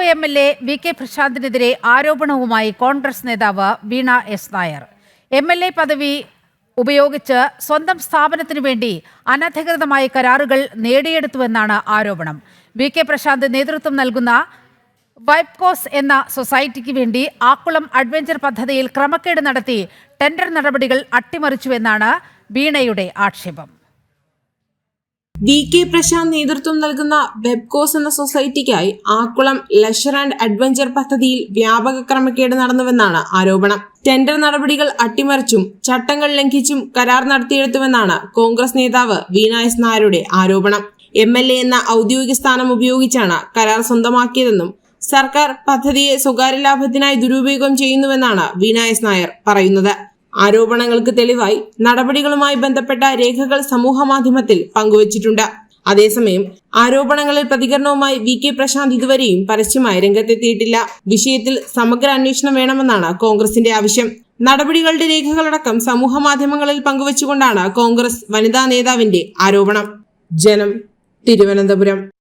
Nadakkavu M L A V K പ്രശാന്തിനെതിരെ ആരോപണവുമായി കോൺഗ്രസ് നേതാവ് Veena S Nair. M L A പദവി ഉപയോഗിച്ച് സ്വന്തം സ്ഥാപനത്തിനു വേണ്ടി അനധികൃതമായ കരാറുകൾ നേടിയെടുത്തുവെന്നാണ് ആരോപണം. വി കെ പ്രശാന്ത് നേതൃത്വം നൽകുന്ന വൈപ്കോസ് എന്ന സൊസൈറ്റിക്ക് വേണ്ടി ആക്കുളം അഡ്വഞ്ചർ പദ്ധതിയിൽ ക്രമക്കേട് നടത്തി ടെൻഡർ നടപടികൾ അട്ടിമറിച്ചുവെന്നാണ് വീണയുടെ ആക്ഷേപം. വി കെ പ്രശാന്ത് നേതൃത്വം നൽകുന്ന വെബ്കോസ് എന്ന സൊസൈറ്റിക്കായി ആക്കുളം ലഷർ ആൻഡ് അഡ്വഞ്ചർ പദ്ധതിയിൽ വ്യാപക ക്രമക്കേട് നടന്നുവെന്നാണ് ആരോപണം. ടെൻഡർ നടപടികൾ അട്ടിമറിച്ചും ചട്ടങ്ങൾ ലംഘിച്ചും കരാർ നടത്തിയെടുത്തുവെന്നാണ് കോൺഗ്രസ് നേതാവ് വീണ എസ് നായരുടെ ആരോപണം. എം എൽ എ എന്ന ഔദ്യോഗിക സ്ഥാനം ഉപയോഗിച്ചാണ് കരാർ സ്വന്തമാക്കിയതെന്നും സർക്കാർ പദ്ധതിയെ സ്വകാര്യ ലാഭത്തിനായി ദുരുപയോഗം ചെയ്യുന്നുവെന്നാണ് വീണ എസ് നായർ പറയുന്നത്. ആരോപണങ്ങൾക്ക് തെളിവായി നടപടികളുമായി ബന്ധപ്പെട്ട രേഖകൾ സമൂഹമാധ്യമത്തിൽ പങ്കുവച്ചിട്ടുണ്ട്. അതേസമയം ആരോപണങ്ങളിൽ പ്രതികരണവുമായി വി കെ പ്രശാന്ത് ഇതുവരെയും പരസ്യമായി രംഗത്തെത്തിയിട്ടില്ല. വിഷയത്തിൽ സമഗ്ര അന്വേഷണം വേണമെന്നാണ് കോൺഗ്രസിന്റെ ആവശ്യം. നടപടികളുടെ രേഖകളടക്കം സമൂഹ മാധ്യമങ്ങളിൽ പങ്കുവച്ചുകൊണ്ടാണ് കോൺഗ്രസ് വനിതാ നേതാവിന്റെ ആരോപണം. ജനം തിരുവനന്തപുരം.